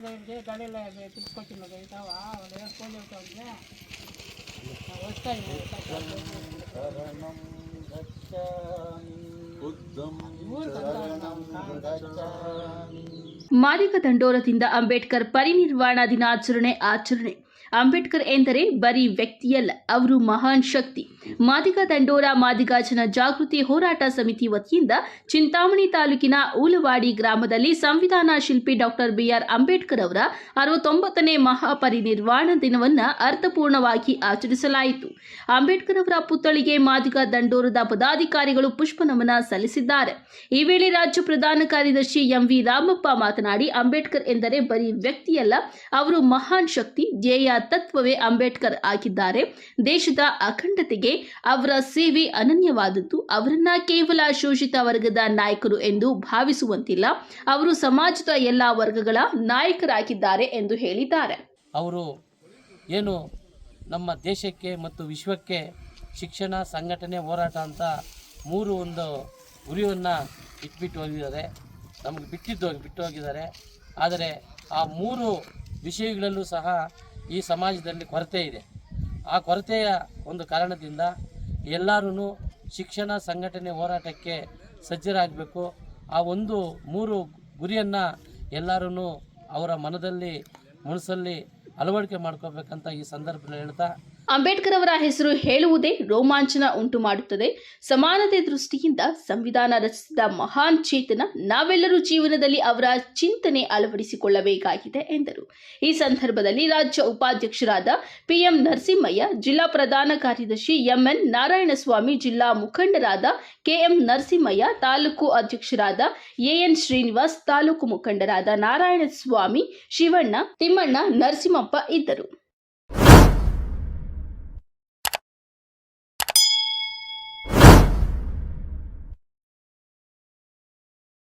ಇದೆ ಗಚ್ಚಾಮಿ ಮಾದಿಗ ದಂಡೋರದಿಂದ ಅಂಬೇಡ್ಕರ್ ಪರಿನಿರ್ವಾಣ ದಿನಾಚರಣೆ ಆಚರಣೆ. ಅಂಬೇಡ್ಕರ್ ಎಂದರೆ ಬರೀ ವ್ಯಕ್ತಿಯಲ್ಲ, ಅವರು ಮಹಾನ್ ಶಕ್ತಿ. ಮಾದಿಗ ದಂಡೋರ ಮಾದಿಗ ಜನ ಜಾಗೃತಿ ಹೋರಾಟ ಸಮಿತಿ ವತಿಯಿಂದ ಚಿಂತಾಮಣಿ ತಾಲೂಕಿನ ಊಲವಾಡಿ ಗ್ರಾಮದಲ್ಲಿ ಸಂವಿಧಾನ ಶಿಲ್ಪಿ ಡಾಕ್ಟರ್ ಬಿಆರ್ ಅಂಬೇಡ್ಕರ್ ಅವರ ಅರವತ್ತೊಂಬತ್ತನೇ ಮಹಾಪರಿನಿರ್ವಾಣ ದಿನವನ್ನು ಅರ್ಥಪೂರ್ಣವಾಗಿ ಆಚರಿಸಲಾಯಿತು. ಅಂಬೇಡ್ಕರ್ ಅವರ ಪುತ್ಥಳಿಗೆ ಮಾದಿಗ ದಂಡೋರದ ಪದಾಧಿಕಾರಿಗಳು ಪುಷ್ಪ ನಮನ ಸಲ್ಲಿಸಿದ್ದಾರೆ. ಈ ವೇಳೆ ರಾಜ್ಯ ಪ್ರಧಾನ ಕಾರ್ಯದರ್ಶಿ ಎಂವಿ ರಾಮಪ್ಪ ಮಾತನಾಡಿ, ಅಂಬೇಡ್ಕರ್ ಎಂದರೆ ಬರೀ ವ್ಯಕ್ತಿಯಲ್ಲ, ಅವರು ಮಹಾನ್ ಶಕ್ತಿ, ಧ್ಯೇಯ ತತ್ವವೇ ಅಂಬೇಡ್ಕರ್ ಆಗಿದ್ದಾರೆ. ದೇಶದ ಅಖಂಡತೆಗೆ ಅವರ ಸೇವೆ ಅನನ್ಯವಾದದ್ದು. ಅವರನ್ನ ಕೇವಲ ಶೋಷಿತ ವರ್ಗದ ನಾಯಕರು ಎಂದು ಭಾವಿಸುವಂತಿಲ್ಲ. ಅವರು ಸಮಾಜದ ಎಲ್ಲ ವರ್ಗಗಳ ನಾಯಕರಾಗಿದ್ದಾರೆ ಎಂದು ಹೇಳಿದ್ದಾರೆ. ಅವರು ಏನು ನಮ್ಮ ದೇಶಕ್ಕೆ ಮತ್ತು ವಿಶ್ವಕ್ಕೆ ಶಿಕ್ಷಣ, ಸಂಘಟನೆ, ಹೋರಾಟ ಅಂತ ಮೂರು ಒಂದು ಗುರಿಯನ್ನು ಇಟ್ಬಿಟ್ಟು ಹೋಗಿದ್ದಾರೆ. ನಮಗೆ ಬಿಟ್ಟಿದ್ದು ಬಿಟ್ಟು ಹೋಗಿದ್ದಾರೆ. ಆದರೆ ಆ ಮೂರು ವಿಷಯಗಳಲ್ಲೂ ಸಹ ಈ ಸಮಾಜದಲ್ಲಿ ಕೊರತೆ ಇದೆ. ಆ ಕೊರತೆಯ ಒಂದು ಕಾರಣದಿಂದ ಎಲ್ಲರೂ ಶಿಕ್ಷಣ ಸಂಘಟನೆ ಹೋರಾಟಕ್ಕೆ ಸಜ್ಜರಾಗಬೇಕು. ಆ ಒಂದು ಮೂರು ಗುರಿಯನ್ನು ಎಲ್ಲರೂ ಅವರ ಮನದಲ್ಲಿ, ಮನಸ್ಸಲ್ಲಿ ಅಳವಡಿಕೆ ಮಾಡ್ಕೋಬೇಕಂತ ಈ ಸಂದರ್ಭದಲ್ಲಿ ಹೇಳ್ತಾ ಅಂಬೇಡ್ಕರ್ ಅವರ ಹೆಸರು ಹೇಳುವುದೇ ರೋಮಾಂಚನ ಉಂಟು ಮಾಡುತ್ತದೆ ಸಮಾನತೆ ದೃಷ್ಟಿಯಿಂದ ಸಂವಿಧಾನ ರಚಿಸಿದ ಮಹಾನ್ ಚೇತನ ನಾವೆಲ್ಲರೂ ಜೀವನದಲ್ಲಿ ಅವರ ಚಿಂತನೆ ಅಳವಡಿಸಿಕೊಳ್ಳಬೇಕಾಗಿದೆ ಎಂದರು. ಈ ಸಂದರ್ಭದಲ್ಲಿ ರಾಜ್ಯ ಉಪಾಧ್ಯಕ್ಷರಾದ ಪಿಎಂ ನರಸಿಂಹಯ್ಯ, ಜಿಲ್ಲಾ ಪ್ರಧಾನ ಕಾರ್ಯದರ್ಶಿ ಎಂಎನ್ ನಾರಾಯಣಸ್ವಾಮಿ, ಜಿಲ್ಲಾ ಮುಖಂಡರಾದ ಕೆಎಂ ನರಸಿಂಹಯ್ಯ, ತಾಲೂಕು ಅಧ್ಯಕ್ಷರಾದ ಎಎನ್ ಶ್ರೀನಿವಾಸ್, ತಾಲೂಕು ಮುಖಂಡರಾದ ನಾರಾಯಣಸ್ವಾಮಿ, ಶಿವಣ್ಣ, ತಿಮ್ಮಣ್ಣ, ನರಸಿಂಹಪ್ಪ ಇದ್ದರು.